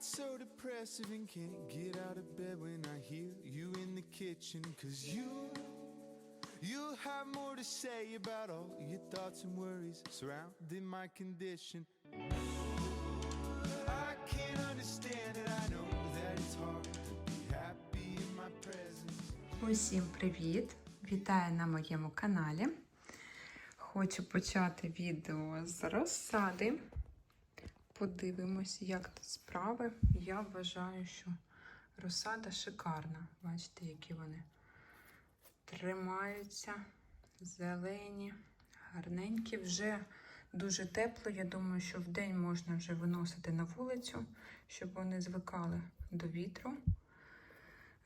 it's so depressive and can't get out of bed when I hear you in the kitchen. Cause you, you have more to say about all your thoughts and worries surrounding my condition. I can't understand it, I know that it's hard to be happy in my presence. Усім привіт! Вітаю на моєму каналі. Хочу почати відео з розсади. Подивимось, як тут справи. Я вважаю, що розсада шикарна. Бачите, які вони тримаються, зелені, гарненькі. Вже дуже тепло. Я думаю, що в день можна вже виносити на вулицю, щоб вони звикали до вітру,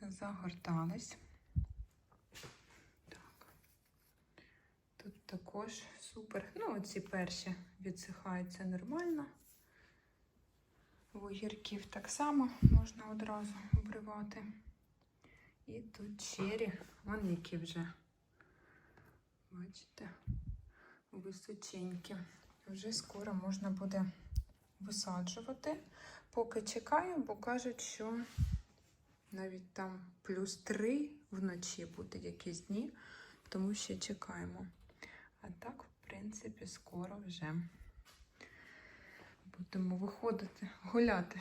загортались. Тут також супер. Ну, оці перші відсихаються нормально. Огірків так само можна одразу обривати. І тут чері, вон які вже, бачите, височенькі. Вже скоро можна буде висаджувати. Поки чекаю, бо кажуть, що навіть там плюс 3 вночі буде якісь дні, тому ще чекаємо. А так, в принципі, скоро вже будемо виходити, гуляти.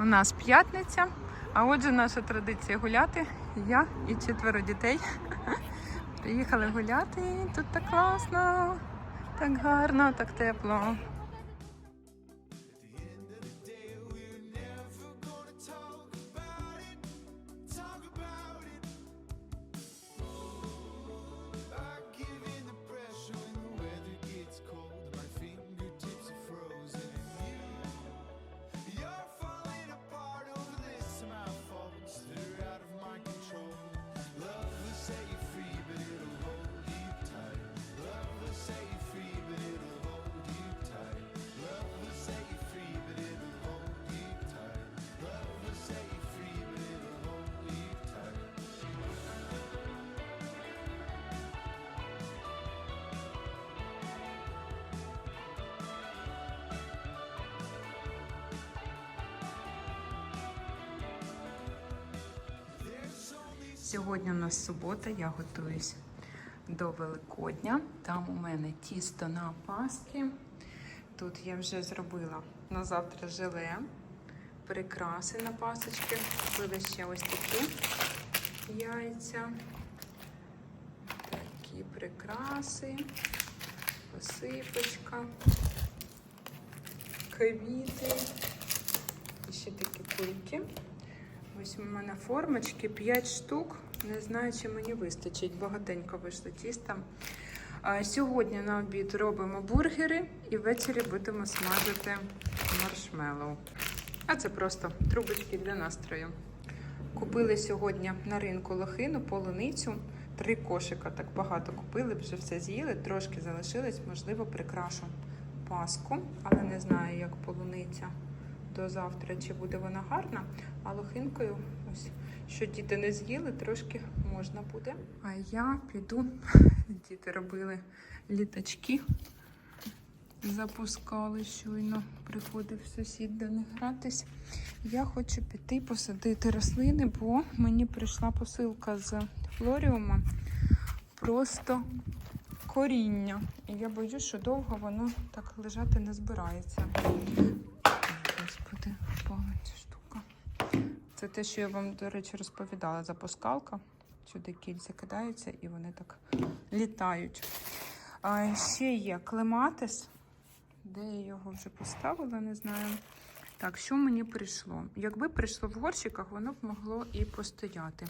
У нас п'ятниця, а отже, наша традиція гуляти. Я і четверо дітей. Приїхали гуляти. Тут так класно, так гарно, так тепло. Сьогодні у нас субота, я готуюсь до Великодня. Там у мене тісто на паски. Тут я вже зробила на завтра желе, прикраси на пасочки. Купили ще ось такі яйця. Такі прикраси, посипочка, квіти. І ще такі кульки. Ось у мене формочки 5 штук. Не знаю, чи мені вистачить. Багатенько вийшло тіста. Сьогодні на обід робимо бургери і ввечері будемо смажити маршмеллоу. А це просто трубочки для настрою. Купили сьогодні на ринку лохину, полуницю. Три кошика так багато купили, вже все з'їли, трошки залишилось, можливо, прикрашу паску, але не знаю, як полуниця до завтра, чи буде вона гарна. А лохинкою, ось що діти не з'їли, трошки можна буде. А я піду. Діти робили літачки, запускали щойно. Приходив сусід до них гратись. Я хочу піти посадити рослини, бо мені прийшла посилка з флоріума. Просто коріння. І я боюсь, що довго воно так лежати не збирається. Господи, ця штука. Це те, що я вам, до речі, розповідала. Запускалка. Сюди кільця кидаються і вони так літають. А ще є клематис. Де я його вже поставила, не знаю. Так, що мені прийшло? Якби прийшло в горщиках, воно б могло і постояти.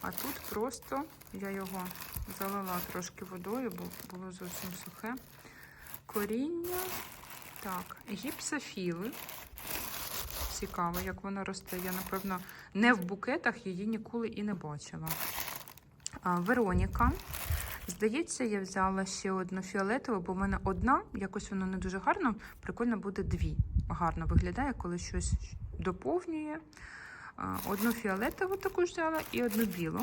А тут просто я його залила трошки водою, бо було зовсім сухе. Коріння. Так, гіпсофіли. Цікаво, як воно росте. Я, напевно, не в букетах її ніколи і не бачила. А, Вероніка. Здається, я взяла ще одну фіолетову, бо в мене одна, якось воно не дуже гарно. Прикольно буде дві. Гарно виглядає, коли щось доповнює. Одну фіолетову також взяла і одну білу.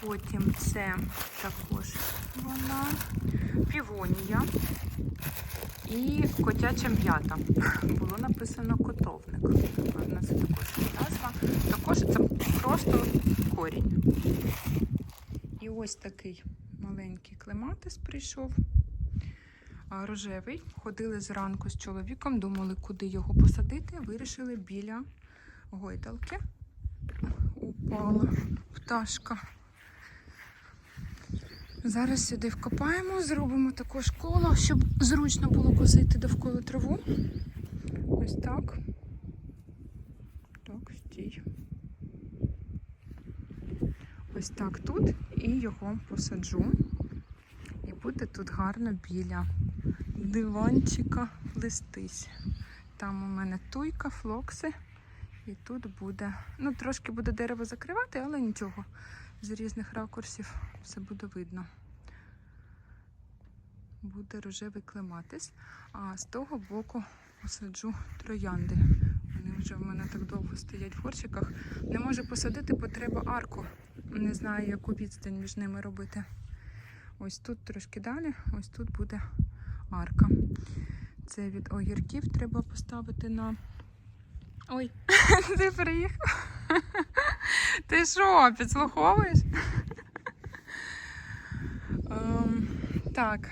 Потім це також вона. Півонія. І котяча м'ята. Було написано котовник. Напевно, це також назва. Також це просто корінь. І ось такий маленький клематис прийшов. Рожевий. Ходили зранку з чоловіком, думали, куди його посадити. Вирішили біля гойдалки. Упала пташка. Зараз сюди вкопаємо, зробимо також коло, щоб зручно було косити довкола траву. Ось так. Так, стій. Ось так тут і його посаджу. І буде тут гарно біля диванчика плестись. Там у мене туйка, флокси. І тут буде, ну трошки буде дерево закривати, але нічого. З різних ракурсів все буде видно. Буде рожевий клематис. А з того боку посаджу троянди. Вони вже в мене так довго стоять в горщиках. Не можу посадити, бо треба арку. Не знаю, яку відстань між ними робити. Ось тут трошки далі, ось тут буде арка. Це від огірків треба поставити на. Ой, ти приїхав. Ти що, підслуховуєш? Ем, так,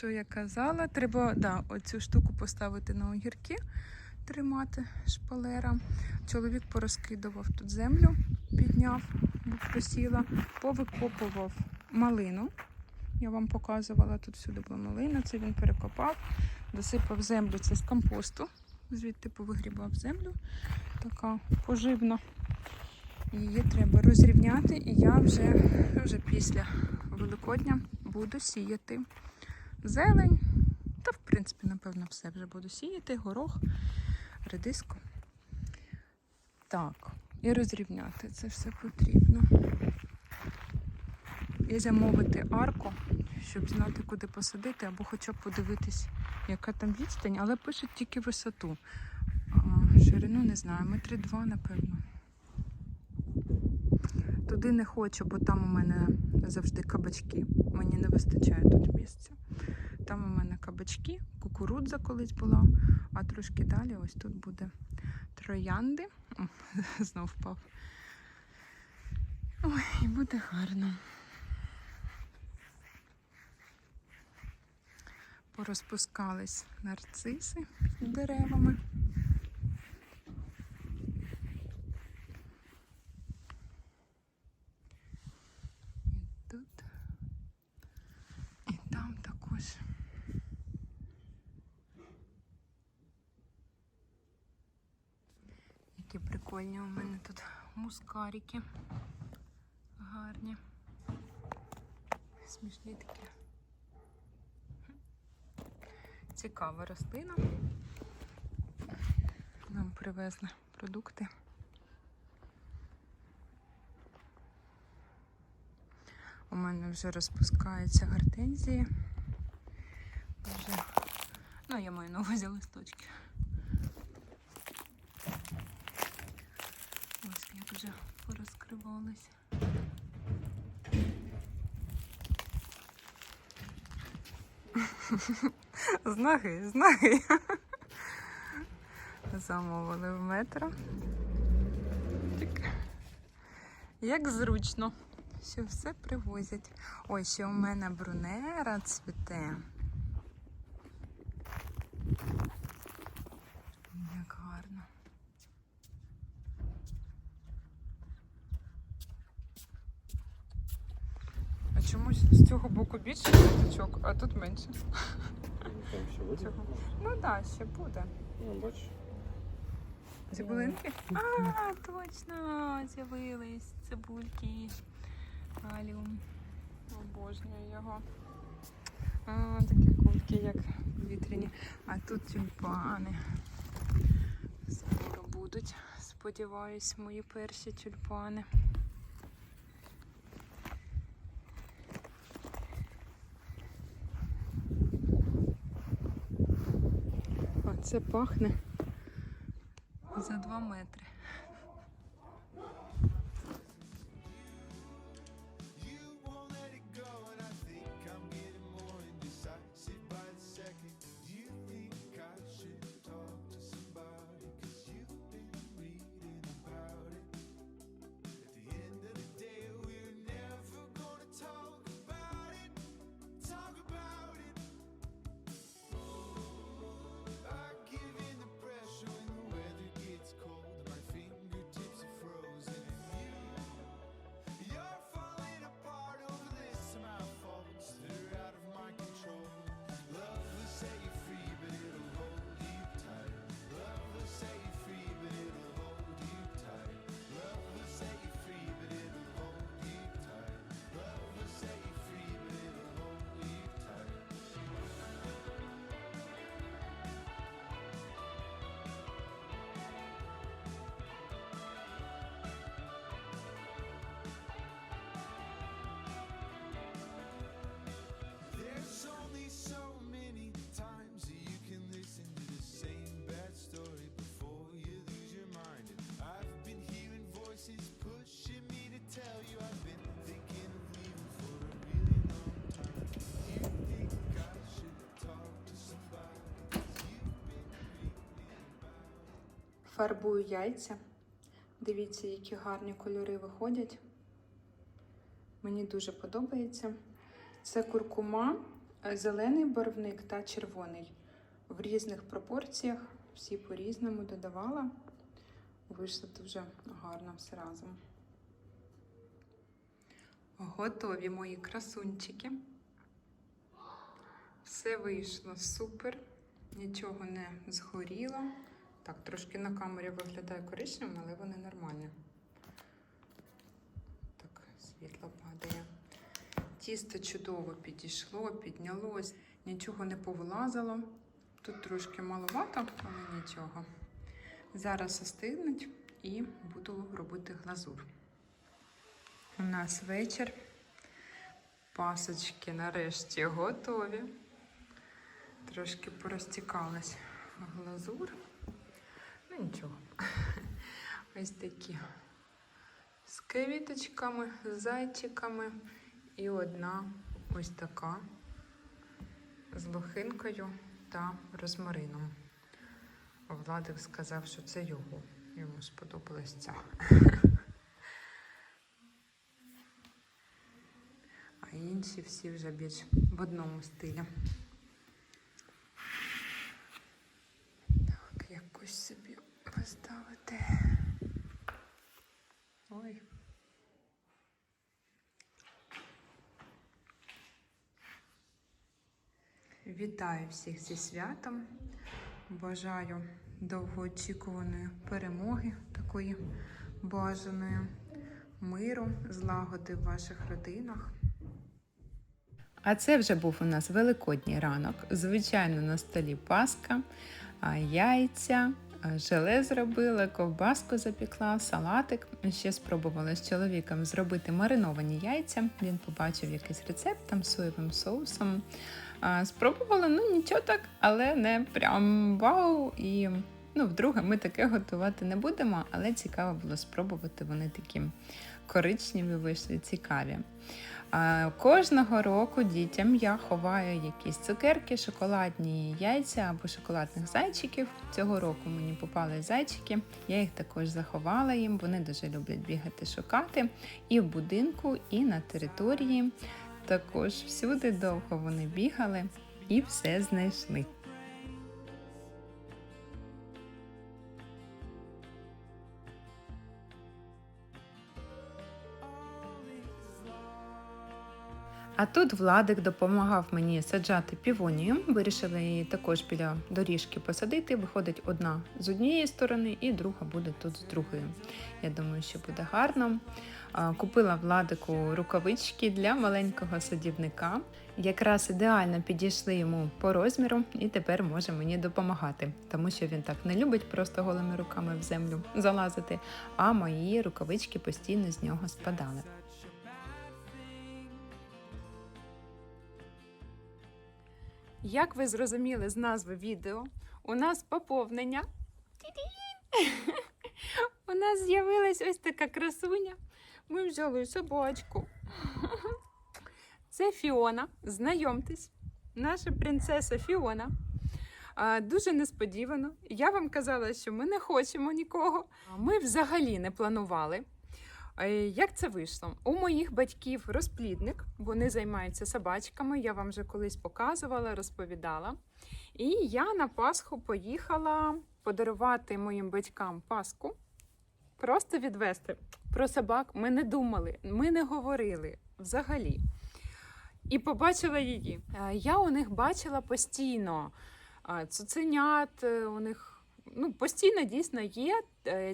що я казала? Треба да, оцю штуку поставити на огірки, тримати шпалера. Чоловік порозкидував тут землю, підняв, бо просіла, повикопував малину. Я вам показувала, тут всюди була малина, це він перекопав, досипав землю, це з компосту. Звідти повигрібав землю, така поживна. Її треба розрівняти, і я вже, вже після Великодня буду сіяти зелень. Та, в принципі, напевно, все вже буду сіяти, горох, редиску. Так, і розрівняти це все потрібно. І замовити арку, щоб знати, куди посадити, або хоча б подивитись, яка там відстань, але пишуть тільки висоту. А, ширину не знаю, метри два, напевно. Туди не хочу, бо там у мене завжди кабачки. Мені не вистачає тут місця. Там у мене кабачки, кукурудза колись була, а трошки далі ось тут буде троянди. О, знов впав. Ой, і буде гарно. Порозпускались нарциси під деревами. І тут. І там також. Які прикольні у мене тут мускарики. Гарні. Смішні такі. Цікава рослина. Нам привезли продукти. У мене вже розпускаються гортензії. Вже... Ну, я маю на увазі листочки. Ось як вже порозкривалися. З ноги, з ноги. Замовили в метро. Так. Як зручно, що все привозять. Ой, ще у мене брунера цвіте. Як гарно. А чомусь з цього боку більше квіточок, а тут менше. Там ще буде? Цього. Ну так, да, ще буде. Ну, бачиш. Цибулинки? А, точно, з'явились цибульки. Каліум. Обожнюю його. А, такі кульки, як вітряні. А тут тюльпани. Скоро будуть. Сподіваюсь, мої перші тюльпани. Це пахне за 2 метри. Фарбую яйця. Дивіться, які гарні кольори виходять. Мені дуже подобається. Це куркума, зелений барвник та червоний. В різних пропорціях, всі по-різному додавала. Вийшло дуже гарно все разом. Готові мої красунчики. Все вийшло супер, нічого не згоріло. Так, трошки на камері виглядає коричневим, але вони нормальні. Так, світло падає. Тісто чудово підійшло, піднялось, нічого не повилазило. Тут трошки маловато, але нічого. Зараз остигнуть і буду робити глазур. У нас вечір. Пасочки нарешті готові. Трошки порозтікалась глазур. Нічого. Ось такі. З квіточками, з зайчиками. І одна ось така з лохинкою та розмарином. Владик сказав, що це його. Йому сподобалась ця. А інші всі вже більш в одному стилі. Так, якось собі поставити. Ой. Вітаю всіх зі святом. Бажаю довгоочікуваної перемоги, такої бажаної, миру, злагоди в ваших родинах. А це вже був у нас великодній ранок. Звичайно, на столі паска, яйця, желе зробила, ковбаску запікла, салатик. Ще спробувала з чоловіком зробити мариновані яйця. Він побачив якийсь рецепт там з соєвим соусом. Спробувала, ну нічого так, але не прям вау. І ну, вдруге ми таке готувати не будемо, але цікаво було спробувати. Вони такі коричневі вийшли, цікаві. А, Кожного року дітям я ховаю якісь цукерки, шоколадні яйця або шоколадних зайчиків. Цього року мені попали зайчики. Я їх також заховала їм. Вони дуже люблять бігати, шукати і в будинку, і на території. Також всюди довго вони бігали і все знайшли. А тут Владик допомагав мені саджати півонію. Вирішили її також біля доріжки посадити. Виходить одна з однієї сторони, і друга буде тут з другої. Я думаю, що буде гарно. Купила Владику рукавички для маленького садівника. Якраз ідеально підійшли йому по розміру, і тепер може мені допомагати, тому що він так не любить просто голими руками в землю залазити. А мої рукавички постійно з нього спадали. Як ви зрозуміли з назви відео, у нас поповнення. У нас з'явилась ось така красуня. Ми взяли собачку. Це Фіона. Знайомтесь, наша принцеса Фіона. Дуже несподівано. Я вам казала, що ми не хочемо нікого. Ми взагалі не планували. Як це вийшло? У моїх батьків розплідник, вони займаються собачками. Я вам вже колись показувала, розповідала. І я на Пасху поїхала подарувати моїм батькам Пасху. Просто відвести. Про собак ми не думали, ми не говорили взагалі. І побачила її. Е, Я у них бачила постійно е, цуценят, е, у них ну, постійно дійсно є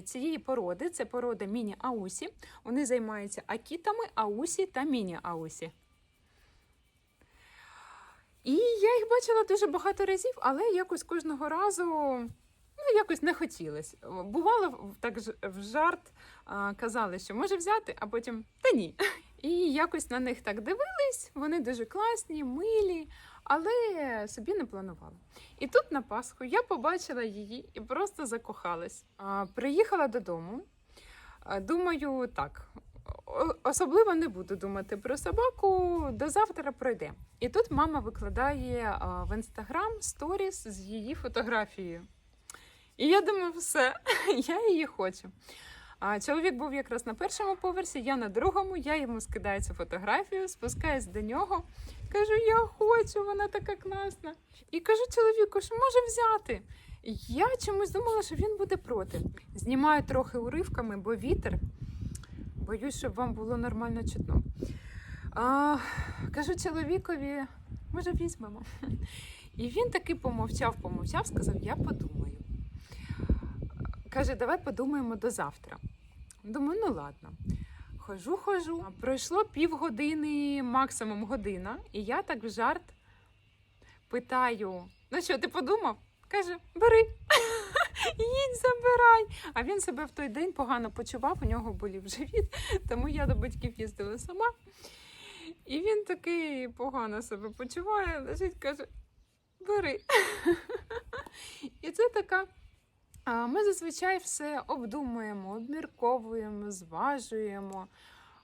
цієї породи. Це порода міні-аусі. Вони займаються акітами, аусі та міні-аусі. І я їх бачила дуже багато разів, але якось кожного разу якось не хотілося. Бувало так в жарт казали, що може взяти, а потім та ні. І якось на них так дивились, вони дуже класні, милі, але собі не планувала. І тут на Пасху я побачила її і просто закохалась. Приїхала додому. Думаю, так. Особливо не буду думати про собаку, до завтра пройде. І тут мама викладає в інстаграм сторіс з її фотографією. І я думаю, все, я її хочу. А чоловік був якраз на першому поверсі, я на другому, я йому скидаю цю фотографію, спускаюсь до нього. Кажу, я хочу, вона така класна. І кажу чоловіку, що може взяти. Я чомусь думала, що він буде проти. Знімаю трохи уривками, бо вітер. Боюсь, щоб вам було нормально чутно. А, кажу чоловікові, може, візьмемо. І він таки помовчав, помовчав, сказав: Я подумаю. Каже, давай подумаємо до завтра. Думаю, ну ладно. Хожу, хожу. Пройшло півгодини, максимум година, і я так в жарт питаю: ну що, ти подумав? Каже, бери, їдь, забирай. А він себе в той день погано почував, у нього болів живіт, тому я до батьків їздила сама. І він такий погано себе почуває, лежить, каже, бери. І це така. Ми зазвичай все обдумуємо, обмірковуємо, зважуємо.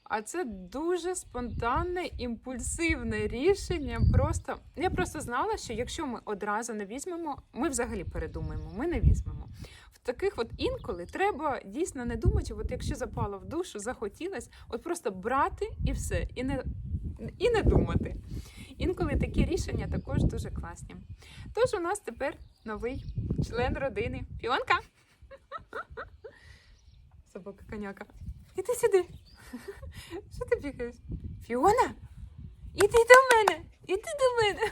А це дуже спонтанне, імпульсивне рішення. Просто я просто знала, що якщо ми одразу не візьмемо, ми взагалі передумаємо, ми не візьмемо. В таких от інколи треба дійсно не думати, от якщо запало в душу, захотілось, от просто брати і все, і не, і не думати. Інколи такі рішення також дуже класні. Тож у нас тепер новий член родини. Фіонка. Собака коняка. Іди сюди. Що ти бігаєш? Фіона? Іди до мене! Іди до мене.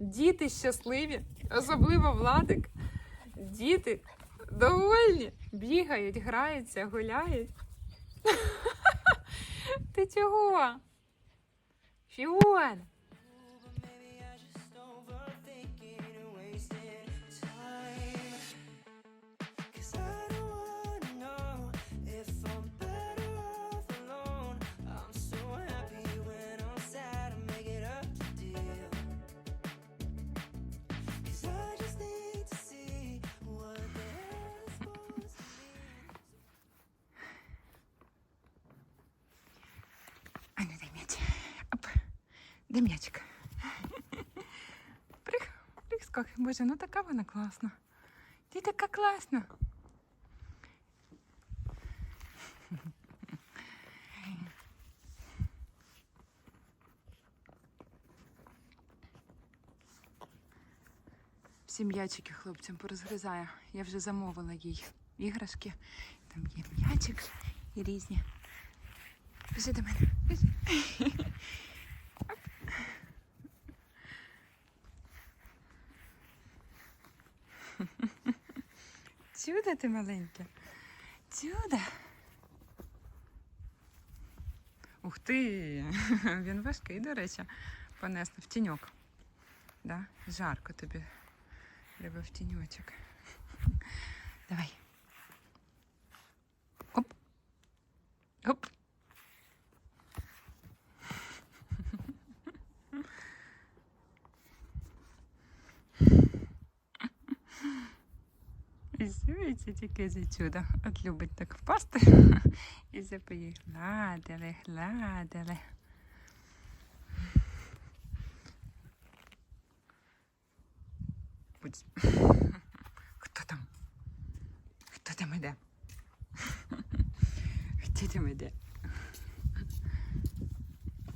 Діти щасливі, особливо Владик. Діти довольні, бігають, граються, гуляють. Ти чого? Фіон! Дай м'ячик. Прих, прих. Боже, ну така вона класна. Ти така класна. Всі м'ячики хлопцям порозгризає. Я вже замовила їй іграшки. Там є м'ячик і різні. Біжи до мене. Біжи. Оп. Чудо ти маленьке. Чудо. Ух ти! Він важкий, до речі, понесли в тіньок. Да? Жарко тобі. Треба в тіньочок. Давай. Оп. Оп. І це тільки за чудо. От любить так впасти. І запиє гладили, гладили. Будь. Хто там? Хто там іде? Хто там іде?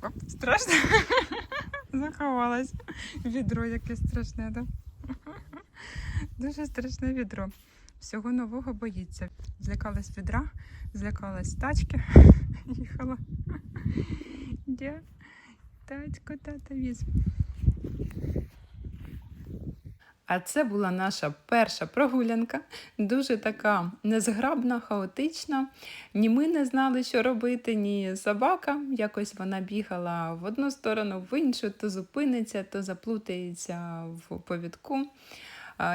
Оп, страшно. Заховалась. Відро якесь страшне, да? Дуже страшне відро. Всього нового боїться. Злякалась відра, злякалась тачки. Їхала. Де? Тачку тата віз. А це була наша перша прогулянка, дуже така незграбна, хаотична. Ні ми не знали, що робити, ні собака. Якось вона бігала в одну сторону, в іншу, то зупиниться, то заплутається в повідку.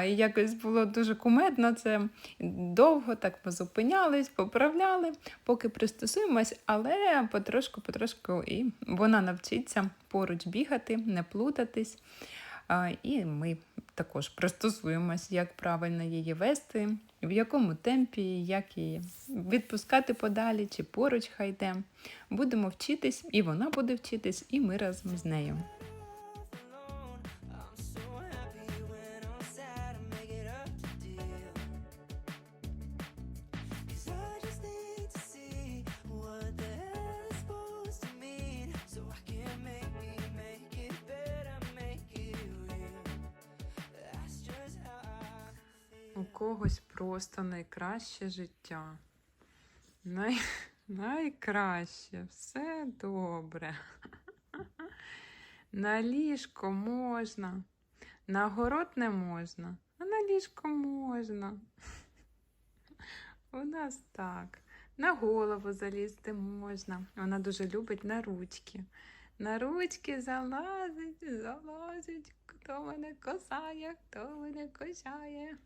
І Якось було дуже кумедно. Це довго так позупинялись, поправляли, поки пристосуємось, але потрошку-потрошку і вона навчиться поруч бігати, не плутатись. І ми також пристосуємось, як правильно її вести, в якому темпі, як її відпускати подалі чи поруч хай йде. Будемо вчитись, і вона буде вчитись, і ми разом з нею. Когось просто найкраще життя. Най... Найкраще, все добре. На ліжко можна, на город не можна, а на ліжко можна. У нас так. На голову залізти можна. Вона дуже любить на ручки. На ручки залазить, залазить. Хто мене косає, хто мене косяє.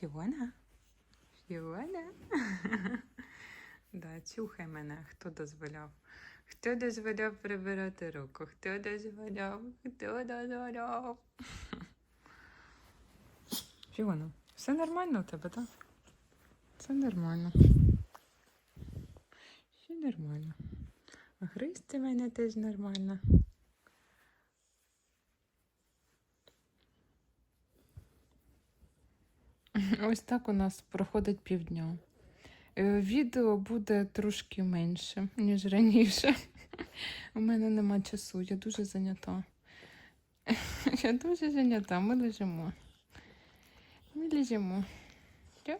Фіона? Фіона? Да, чухай мене, хто дозволяв. Хто дозволяв прибирати руку? Хто дозволяв? Хто дозволяв? Фіона, все нормально у тебе, так? Все нормально. Все нормально. Гризти мене теж нормально. Ось так у нас проходить півдня. Е, Відео буде трошки менше, ніж раніше. У мене нема часу, я дуже зайнята. Я дуже зайнята, ми лежимо. Ми лежимо. Все?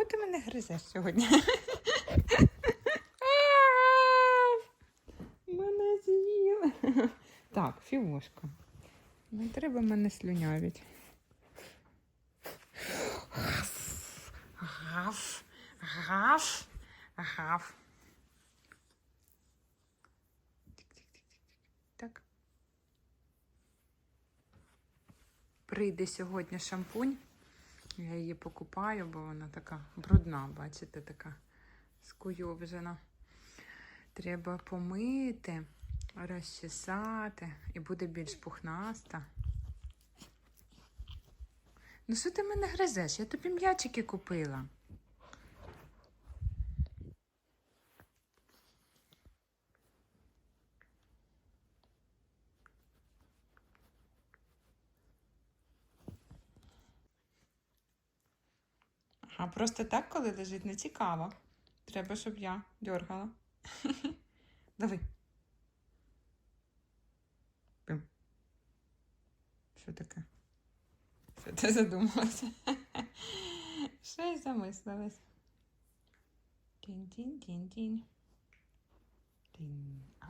Чого ти мене гризеш сьогодні? Мене з'їли. Так, фівошка. Не треба мене слюнявить. Гав, гав, гав. Так. Прийде сьогодні шампунь. Я її покупаю, бо вона така брудна, бачите, така скуйовжена. Треба помити, розчесати і буде більш пухнаста. Ну що ти мене гризеш? Я тобі м'ячики купила. А просто так, коли лежить, не цікаво. Треба, щоб я дергала. Давай. Пим. Що таке? Що ти задумалася? Щось замислилась. Тінь-тінь-тінь-тінь. Тінь. А.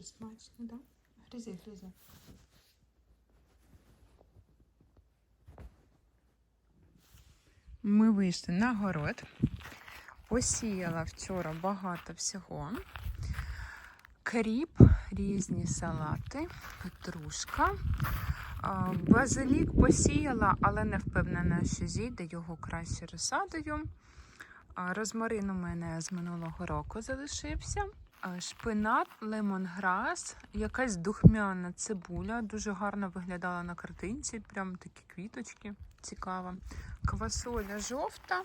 Дуже смачно, да? Гризи, гризи. Ми вийшли на город. Посіяла вчора багато всього. Кріп, різні салати, петрушка. Базилік посіяла, але не впевнена, що зійде його краще розсадою. Розмарин у мене з минулого року залишився. Шпинат, лемонграс, якась духмяна цибуля, дуже гарно виглядала на картинці, прям такі квіточки, цікаво. Квасоля жовта.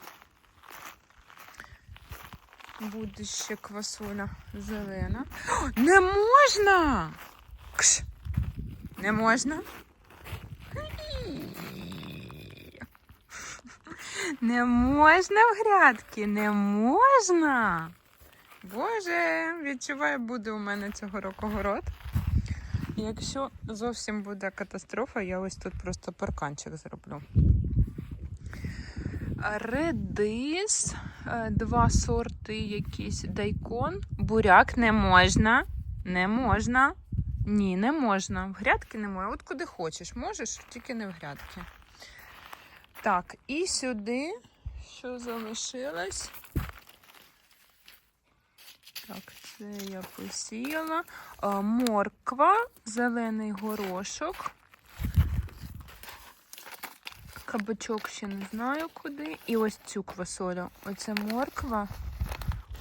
Буде ще квасоля зелена. Не можна! Кш! Не можна? Не можна в грядки, не можна. Боже, відчуваю, буде у мене цього року город. Якщо зовсім буде катастрофа, я ось тут просто парканчик зроблю. Редис, е, два сорти якісь дайкон. Буряк не можна. Не можна. Ні, не можна. В грядки не можна. От куди хочеш, можеш, тільки не в грядки. Так, і сюди, що залишилось? Так, це я посіяла. Е, Морква, зелений горошок. Кабачок ще не знаю куди. І ось цю квасолю. Оце морква.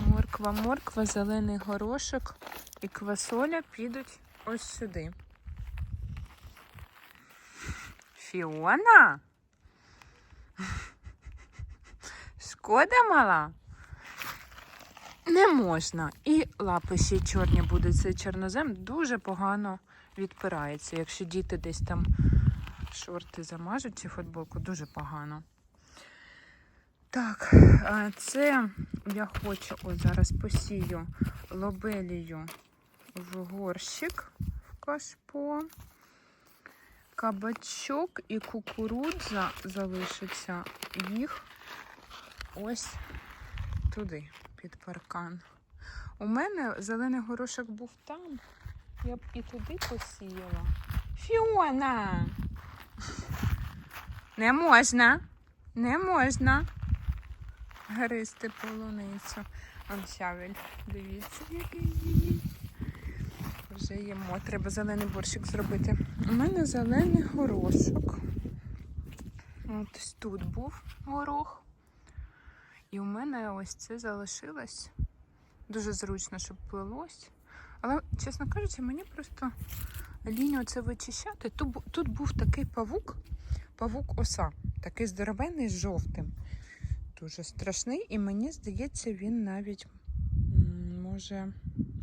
Морква, морква, зелений горошок і квасоля підуть ось сюди. Фіона? Шкода мала? Не можна. І лапи ще чорні будуть. Цей чорнозем дуже погано відпирається. Якщо діти десь там шорти замажуть чи футболку, дуже погано. Так, це я хочу ось зараз посію лобелію в горщик в кашпо. Кабачок і кукурудза залишиться їх ось туди, під паркан. У мене зелений горошок був там. Я б і туди посіяла. Фіона! Не можна. Не можна. Гристи полуницю. Он щавель. Дивіться, який. Вже їмо. Треба зелений борщик зробити. У мене зелений горошок. Ось тут був горох. І у мене ось це залишилось. Дуже зручно, щоб плелось. Але, чесно кажучи, мені просто лінію це вичищати. Тут, тут був такий павук, павук оса, такий здоровенний з жовтим. Дуже страшний, і мені здається, він навіть може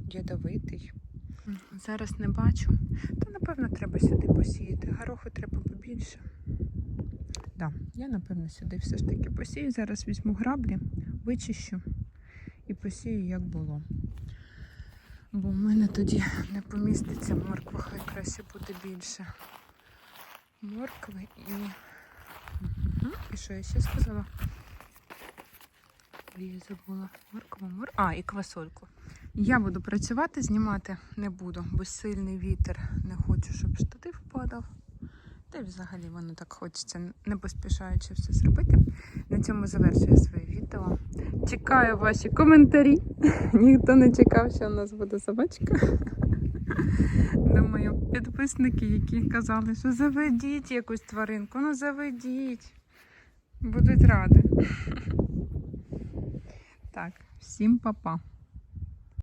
ядовитий. Зараз не бачу. Та напевно треба сюди посіяти. Гороху треба побільше. Да, я напевно сюди все ж таки посію. Зараз візьму граблі, вичищу і посію, як було. Бо в мене тоді не поміститься морква, хай краще буде більше. Моркви і. І що я ще сказала? Я забула. Морква, мор... А, і квасольку. Я буду працювати, знімати не буду, бо сильний вітер. Не хочу, щоб штатив впадав. Та й взагалі воно так хочеться, не поспішаючи все зробити. На цьому завершую своє відео. Чекаю ваші коментарі. Ніхто не чекав, що у нас буде собачка. Думаю, підписники, які казали, що заведіть якусь тваринку, ну заведіть. Будуть раді. Так, всім па-па.